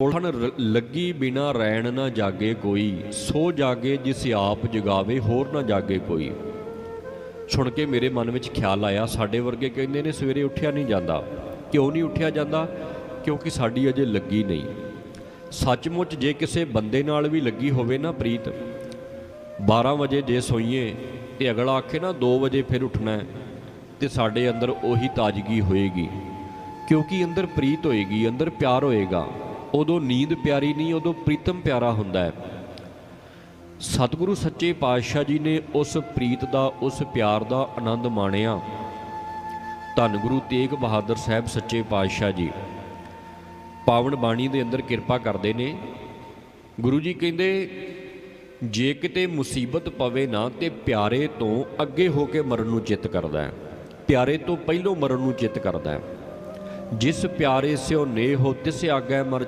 ਉਲਹਣ ਰ- ਲੱਗੀ ਬਿਨਾ ਰਹਿਣ ਨਾ ਜਾਗੇ ਕੋਈ, ਸੋ ਜਾਗੇ ਜਿਸ ਆਪ ਜਗਾਵੇ, ਹੋਰ ਨਾ ਜਾਗੇ ਕੋਈ। ਸੁਣ ਕੇ ਮੇਰੇ ਮਨ ਵਿੱਚ ਖਿਆਲ ਆਇਆ, ਸਾਡੇ ਵਰਗੇ ਕਹਿੰਦੇ ਨੇ ਸਵੇਰੇ ਉੱਠਿਆ ਨਹੀਂ ਜਾਂਦਾ। ਕਿਉਂ ਨਹੀਂ ਉੱਠਿਆ ਜਾਂਦਾ? ਕਿਉਂਕਿ ਸਾਡੀ ਅਜੇ ਲੱਗੀ ਨਹੀਂ। ਸੱਚਮੁੱਚ ਜੇ ਕਿਸੇ ਬੰਦੇ ਨਾਲ ਵੀ ਲੱਗੀ ਹੋਵੇ ਨਾ ਪ੍ਰੀਤ 12 ਵਜੇ ਜੇ ਸੋਈਏ, ਤੇ ਅਗਲਾ ਆਖੇ ਨਾ 2 ਵਜੇ ਫਿਰ ਉੱਠਣਾ ਹੈ, ਤੇ ਸਾਡੇ ਅੰਦਰ ਉਹੀ ਤਾਜ਼ਗੀ ਹੋਏਗੀ। ਕਿਉਂਕਿ ਅੰਦਰ ਪ੍ਰੀਤ ਹੋਏਗੀ, ਅੰਦਰ ਪਿਆਰ ਹੋਏਗਾ। ਉਦੋਂ ਨੀਂਦ ਪਿਆਰੀ ਨਹੀਂ, ਉਦੋਂ ਪ੍ਰੀਤਮ ਪਿਆਰਾ ਹੁੰਦਾ ਹੈ। ਸਤਿਗੁਰੂ ਸੱਚੇ ਪਾਤਸ਼ਾਹ ਜੀ ਨੇ ਉਸ ਪ੍ਰੀਤ ਦਾ, ਉਸ ਪਿਆਰ ਦਾ ਆਨੰਦ ਮਾਣਿਆ। ਧੰਨ ਗੁਰੂ ਤੇਗ ਬਹਾਦਰ ਸਾਹਿਬ ਸੱਚੇ ਪਾਤਸ਼ਾਹ ਜੀ। ਪਾਵਨ ਬਾਣੀ ਦੇ ਅੰਦਰ ਕਿਰਪਾ ਕਰਦੇ ਨੇ। ਗੁਰੂ ਜੀ ਕਹਿੰਦੇ, ਜੇ ਕਿਤੇ ਮੁਸੀਬਤ ਪਵੇ ਨਾ, ਤੇ ਪਿਆਰੇ ਤੋਂ ਅੱਗੇ ਹੋ ਕੇ ਮਰਨ ਨੂੰ ਚਿੱਤ ਕਰਦਾ ਹੈ। ਪਿਆਰੇ ਤੋਂ ਪਹਿਲੋਂ ਮਰਨ ਨੂੰ ਚਿੱਤ ਕਰਦਾ ਹੈ। ਜਿਸ ਪਿਆਰੇ ਸਿਓ ਨੇਹ ਹੋ, ਤਿਸ ਆਗੈ ਮਰ